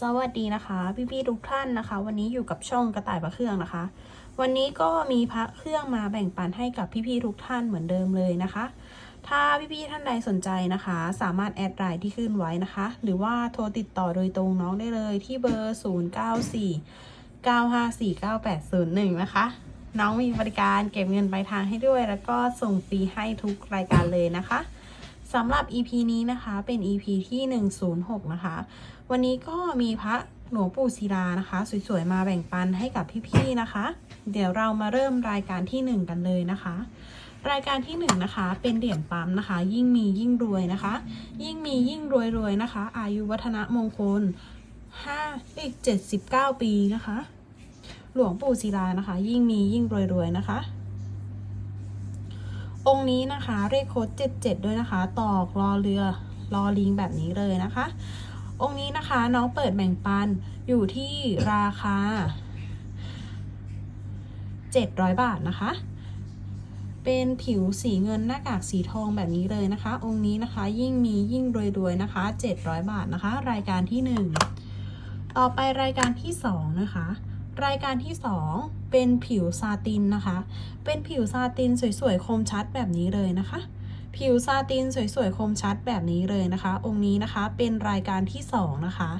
สวัสดีนะคะ พี่ๆทุกท่านนะคะ วันนี้อยู่กับช่องกระต่ายพระเครื่องนะคะ วันนี้ก็มีพระเครื่องมาแบ่งปันให้กับพี่ๆทุกท่านเหมือนเดิมเลยนะคะ ถ้าพี่ๆท่านใดสนใจนะคะ สามารถแอดไลน์ที่ขึ้นไว้นะคะ หรือว่าโทรติดต่อโดยตรงน้องได้เลยที่เบอร์ 094 954 9801 นะคะ น้องมีบริการเก็บเงินปลายทางให้ด้วย แล้วก็ส่งฟรีให้ทุกรายการเลยนะคะ สำหรับ EP นี้นะคะเป็น EP ที่ 106 นะคะ วันนี้ก็มีพระหลวงปู่ศิลานะคะ สวยๆ มาแบ่งปันให้กับพี่ๆนะคะ เดี๋ยวเรามาเริ่มรายการที่ 1 กันเลยนะคะ รายการที่1นะคะเป็นเหรียญปั๊มนะคะ ยิ่งมียิ่งรวยนะคะ ยิ่งมียิ่งรวยรวยนะคะ อายุวัฒนะมงคล5อีก79 ปีนะคะ หลวงปู่ศิลานะคะ ยิ่งมียิ่งรวยรวยนะคะ องค์นี้นะคะเลขโค้ด77 ด้วยนะคะ ตอกรอเรือรอลิงแบบนี้เลยนะคะ องค์นี้นะคะน้องเปิดแบ่งปันอยู่ที่ราคา 700 บาทนะคะ เป็นผิวสีเงินหน้ากากสีทองแบบนี้เลยนะคะ องค์นี้นะคะยิ่งมียิ่งรวยๆนะคะ 700 บาทนะคะ รายการที่ 1 ต่อไปรายการที่ 2 นะคะ รายการที่ 2 เป็นผิวซาตินนะคะ เป็นผิวซาตินสวยๆ คมชัดแบบนี้เลยนะคะ ผิวซาตินสวยๆ คมชัดแบบนี้เลยนะคะ องค์นี้นะคะเป็นรายการที่ 2 นะคะ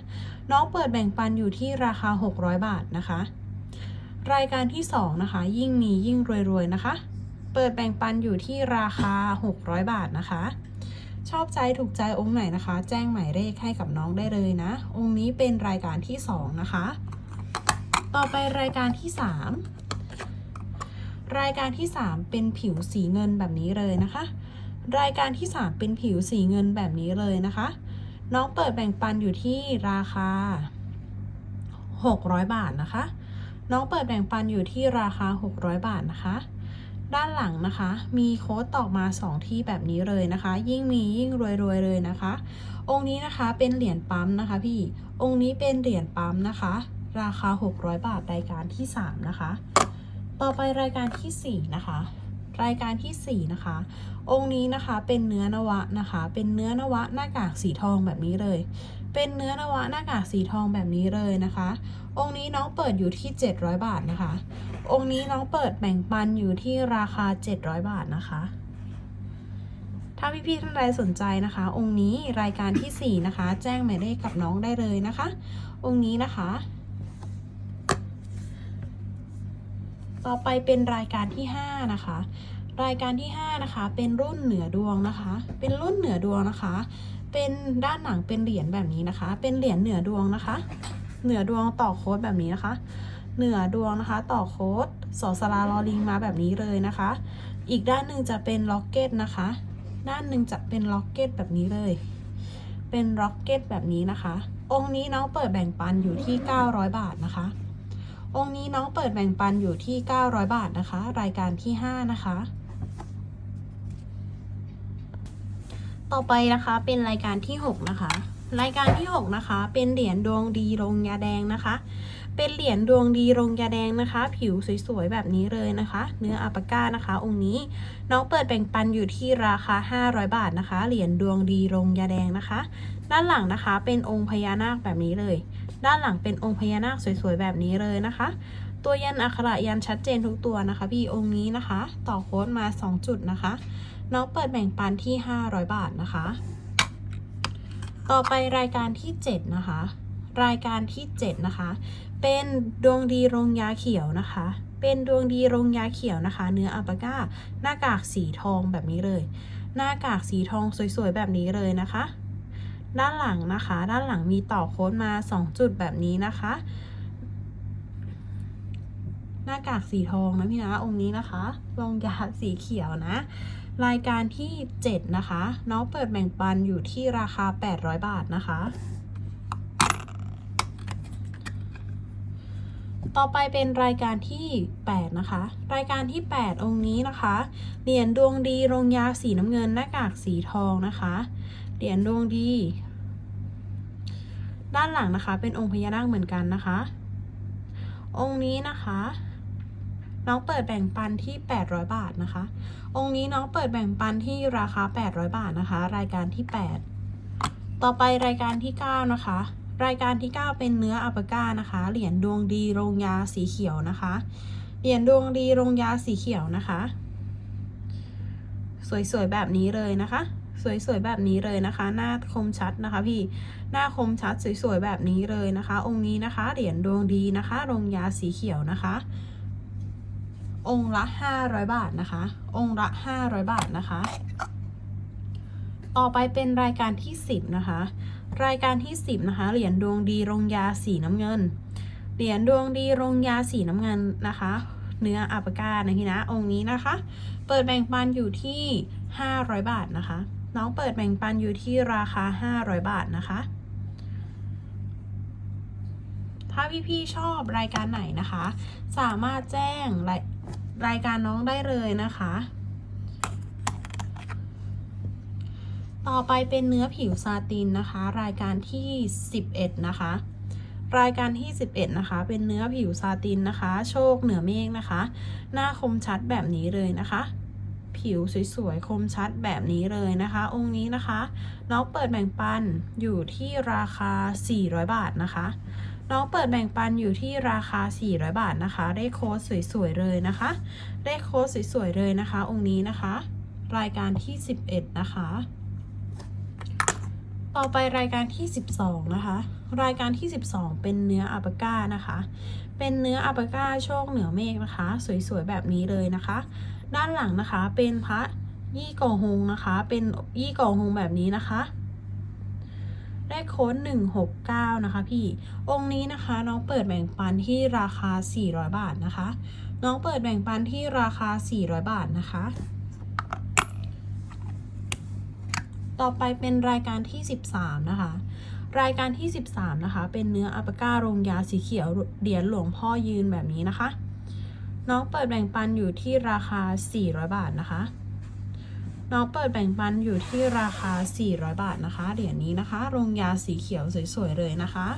น้องเปิดแบ่งปันอยู่ที่ราคา 600 บาทนะคะ รายการที่ 2 นะคะ ยิ่งมียิ่งรวยๆ นะคะ เปิดแบ่งปันอยู่ที่ราคา 600 บาทนะคะชอบใจถูกใจองค์ไหนนะคะ แจ้งหมายเลขให้กับน้องได้เลยนะ องค์นี้เป็นรายการที่ 2 นะคะ ต่อไปรายการที่ 3 รายการที่ 3 เป็นผิวสีเงินแบบนี้เลยนะคะ รายการที่ 3 เป็นผิวสีเงินแบบนี้เลยนะคะ น้องเปิดแบ่งปันอยู่ที่ราคา 600 บาทนะคะ น้องเปิดแบ่งปันอยู่ที่ราคา 600 บาทนะคะ ด้านหลังนะคะ มีโค้ดตอกมา 2 ที่แบบนี้เลยนะคะ ยิ่งมียิ่งรวยๆเลยนะคะ องค์นี้นะคะเป็นเหรียญปั๊มนะคะพี่ องค์นี้เป็นเหรียญปั๊มนะคะ ราคา 600 บาทรายการที่ 3 นะคะ ต่อไปรายการทีสี่4 นะคะ รายการทีสี่ 4 นะคะ องค์นี้นะคะเป็นเนื้อนวะนะคะ เป็นเนื้อนวะหน้ากากสีทองแบบนี้เลย เป็นเนื้อนวะหน้ากากสีทองแบบนี้เลยนะคะ องค์นี้น้องเปิดอยู่ที่ 700 บาทนะคะ องค์นี้น้องเปิดแบ่งปันอยู่ที่ราคา 700 บาทนะคะถ้าพี่ๆท่านใดสนใจนะคะ องค์นี้รายการทีสี่4 นะคะ แจ้งหมายเลขกับน้องได้เลยนะคะ องค์นี้นะคะ ต่อไปเป็นรายการที่ 5 นะคะ รายการที่ 5 นะคะ เป็นรุ่นเหนือดวงนะคะ เป็นรุ่นเหนือดวงนะคะ เป็นด้านหลังเป็นเหรียญแบบนี้นะคะ เป็นเหรียญเหนือดวงนะคะ เหนือดวงต่อโค้ดแบบนี้นะคะ เหนือดวงนะคะ ต่อโค้ดสอสลาลอลิงมาแบบนี้เลยนะคะ อีกด้านหนึ่งจะเป็นล็อกเก็ตนะคะ ด้านหนึ่งจะเป็นล็อกเก็ตแบบนี้เลย เป็นล็อกเก็ตแบบนี้นะคะ องค์นี้น้องเปิดแบ่งปันอยู่ที่ 900 บาทนะคะ องค์นี้น้องเปิดแบ่งปันอยู่ที่ 900 บาทนะคะ รายการที่ 5 นะคะ ต่อไปนะคะเป็นรายการที่ 6 นะคะ รายการที่ 6 นะคะ เป็นเหรียญดวงดีลงยาแดงนะคะ เป็นเหรียญดวงดีลงยาแดงนะคะ ผิวสวยๆแบบนี้เลยนะคะ เนื้ออัปปาก้านะคะ องค์นี้น้องเปิดแบ่งปันอยู่ที่ราคา 500 บาทนะคะ เหรียญดวงดีลงยาแดงนะคะ ด้านหลังนะคะ เป็นองค์พญานาคแบบนี้เลย ด้านหลังเป็นองค์พญานาคสวยๆ แบบนี้เลยนะคะ ตัวยันอักระยันชัดเจนทุกตัวนะคะ พี่องค์นี้นะคะ ต่อโค้ดมา 2 จุดนะคะ น้องเปิดแบ่งปันที่ 500 บาทนะคะ ต่อไปรายการที่ 7 นะคะ รายการที่ 7 นะคะ เป็นดวงดีโรงยาเขียวนะคะเป็นดวงดีโรงยาเขียวนะคะ เนื้ออัปปาก้า หน้ากากสีทองแบบนี้เลย หน้ากากสีทองสวยๆ แบบนี้เลยนะคะ ด้านหลังนะคะ ด้านหลังมีต่อโค้ดมา 2 จุดแบบนี้นะคะ หน้ากากสีทองนะพี่นะองค์นี้นะคะลงยาสีเขียวนะ รายการที่ 7 นะคะ น้องเปิดแบ่งปันอยู่ที่ราคา 800 บาทนะคะ ต่อไปเป็นรายการที่ 8 นะคะ รายการที่ 8 องค์นี้นะคะเหรียญดวงดีลงยาสีน้ำเงินหน้ากากสีทองนะคะ เหรียญดวงดี ด้านหลังนะคะ เป็นองค์พญานาคเหมือนกันนะคะ องค์นี้นะคะ น้องเปิดแบ่งปันที่ 800 บาทนะคะ องค์นี้น้องเปิดแบ่งปันที่ราคา 800 บาทนะคะ รายการที่ 8 ต่อไปรายการที่ 9 นะคะรายการที่ 9 เป็นเนื้ออัปปาก้านะคะ เหรียญดวงดีโรงยาสีเขียวนะคะ เหรียญดวงดีโรงยาสีเขียวนะคะ สวยๆ แบบนี้เลยนะคะ สวยๆแบบนี้เลยนะคะ หน้าคมชัดนะคะพี่หน้าคมชัดสวยๆแบบนี้เลยนะคะ องค์นี้นะคะเหรียญดวงดีนะคะรงยาสีเขียวนะคะ องค์ละ 500 บาทนะคะ องค์ละ 500 บาทนะคะ ต่อไปเป็นรายการที่ 10 นะคะ รายการที่ 10 นะคะ เหรียญดวงดีรงยาสีน้ำเงิน เหรียญดวงดีรงยาสีน้ำเงินนะคะเนื้ออัปปาก้านะพี่นะ องค์นี้นะคะ เปิดแบ่งปันอยู่ที่ 500 บาทนะคะ น้องเปิดแบ่งปันอยู่ที่ราคา 500 บาทนะคะ ถ้าพี่ๆชอบรายการไหนนะคะ สามารถแจ้งรายรายการน้องได้เลยนะคะ ต่อไปเป็นเนื้อผิวซาตินนะคะ รายการที่ 11 นะคะ รายการที่ 11 นะคะ เป็นเนื้อผิวซาตินนะคะ โชคเหนือเมฆนะคะ หน้าคมชัดแบบนี้เลยนะคะ ผิวสวยๆ คมชัดแบบนี้เลยนะคะ องค์นี้นะคะน้องเปิดแบ่งปันอยู่ที่ราคา 400 บาทนะคะน้องเปิดแบ่งปันอยู่ที่ราคา 400 บาทนะคะ ได้โค้ดสวยๆเลยนะคะ ได้โค้ดสวยๆเลยนะคะ องค์นี้นะคะ รายการที่ 11 นะคะ ต่อไปรายการที่ 12 นะคะ รายการที่ 12 เป็นเนื้ออัปปาก้านะคะ เป็นเนื้ออัปปาก้าโชคเหนือเมฆนะคะ สวยๆแบบนี้เลยนะคะ ด้านหลังนะคะ เป็นพระยี่กอฮงนะคะ เป็นยี่กอฮงแบบนี้นะคะได้โค้ด169 นะคะพี่ องค์นี้นะคะน้องเปิดแบ่งปันที่ราคา 400 บาทนะคะ น้องเปิดแบ่งปันที่ราคา 400 บาทนะคะ ต่อไปเป็นรายการที่ 13 นะคะ รายการที่ 13 นะคะ เป็นเนื้ออัปปาก้าโรงยาสีเขียวเหรียญหลวงพ่อยืนแบบนี้นะคะ น้องเปิดแบ่งปันอยู่ที่ราคา 400 บาทนะคะ น้องเปิดแบ่งปันอยู่ที่ราคา 400 บาทนะคะ เหรียญนี้นะคะ โรงยาสีเขียวสวยๆเลยนะคะ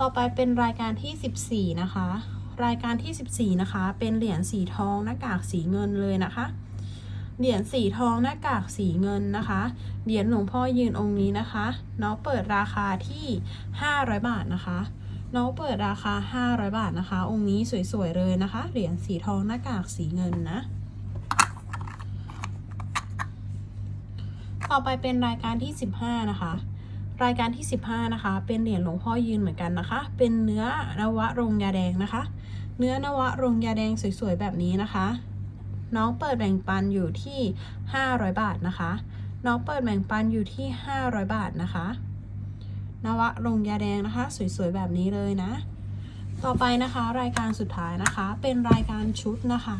ต่อไปเป็นรายการที่ 14 นะคะ รายการที่ 14 นะคะ เป็นเหรียญสีทองหน้ากากสีเงินเลยนะคะเหรียญสีทองหน้ากากสีเงินนะคะ เหรียญหลวงพ่อยืนองค์นี้นะคะ น้องเปิดราคาที่ 500 บาทนะคะ น้องเปิดราคา 500 บาทนะคะ องค์นี้สวยๆเลยนะคะ เหรียญสีทองหน้ากากสีเงินนะ ต่อไปเป็นรายการที่ 15 นะคะ รายการที่ 15 นะคะ เป็นเหรียญหลวงพ่อยืนเหมือนกันนะคะ เป็นเนื้อนวะรงยาแดงนะคะ เนื้อนวะรงยาแดงสวยๆแบบนี้นะคะ น้องเปิดแบ่งปันอยู่ที่ 500 บาทนะคะ น้องเปิดแบ่งปันอยู่ที่ 500 บาทนะคะ นวะรงยาแดงนะคะ สวยๆแบบนี้เลยนะ ต่อไปนะคะ รายการสุดท้ายนะคะ เป็นรายการชุดนะคะ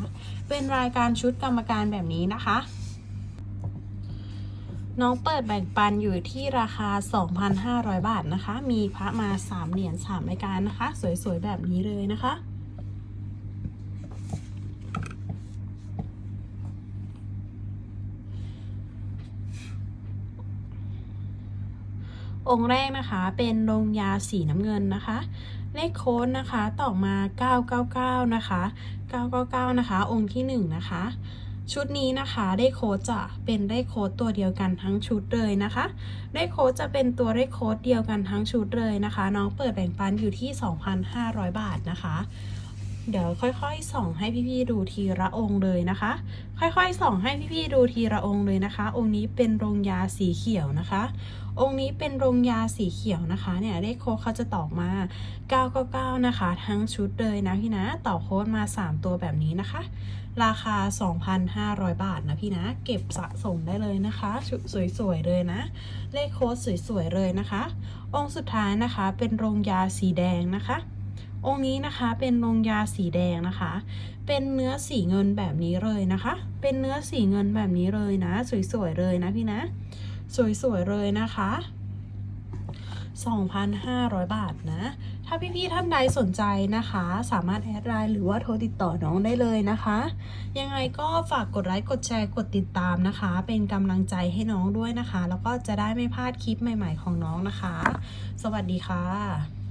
เป็นรายการชุดกรรมการแบบนี้นะคะน้องเปิดแบ่งปันอยู่ที่ราคา 2,500 บาทนะคะ มีพระมา 3 เหรียญ3รายการนะคะ สวยๆ แบบนี้เลยนะคะ องค์แรกนะคะเป็นโรงยาสีน้ำเงินนะคะ เลขโค้ดนะคะต่อมา 999 นะคะ 999 นะคะ องค์ที่ 1 นะคะ ชุดนี้นะคะได้โค้ดจะเป็นได้โค้ดตัวเดียวกันทั้งชุดเลยนะคะได้โค้ดจะเป็นตัวได้โค้ดเดียวกันทั้งชุดเลยนะคะ น้องเปิดแบ่งปันอยู่ที่ 2,500 บาทนะคะ เดี๋ยวค่อยๆส่องให้พี่ๆดูทีละองค์เลยนะคะ ค่อยๆส่องให้พี่ๆดูทีละองค์เลยนะคะ องค์นี้เป็นโรงยาสีเขียวนะคะ องค์นี้เป็นโรงยาสีเขียวนะคะเนี่ยเลขโค้ดเขาจะตอกมา 999 นะคะ ทั้งชุดเลยนะพี่นะต่อโค้ดมา 3 ตัวแบบนี้นะคะ ราคา 2,500 บาทนะพี่นะ เก็บสะสมได้เลยนะคะชุดสวยๆเลยนะ เลขโค้ดสวยๆเลยนะคะ องค์สุดท้ายนะคะเป็นโรงยาสีแดงนะคะ องค์นี้นะคะเป็นโรงยาสีแดงนะคะ เป็นเนื้อสีเงินแบบนี้เลยนะคะ เป็นเนื้อสีเงินแบบนี้เลยนะ สวยๆเลยนะพี่นะ สวยๆเลยนะคะ2,500 บาทนะ ถ้าพี่ๆท่านใดสนใจนะคะ สามารถแอดไลน์หรือว่าโทรติดต่อน้องได้เลยนะคะ ยังไงก็ฝากกดไลค์ กดแชร์ กดติดตามนะคะ เป็นกำลังใจให้น้องด้วยนะคะ แล้วก็จะได้ไม่พลาดคลิปใหม่ๆของน้องนะคะ สวัสดีค่ะ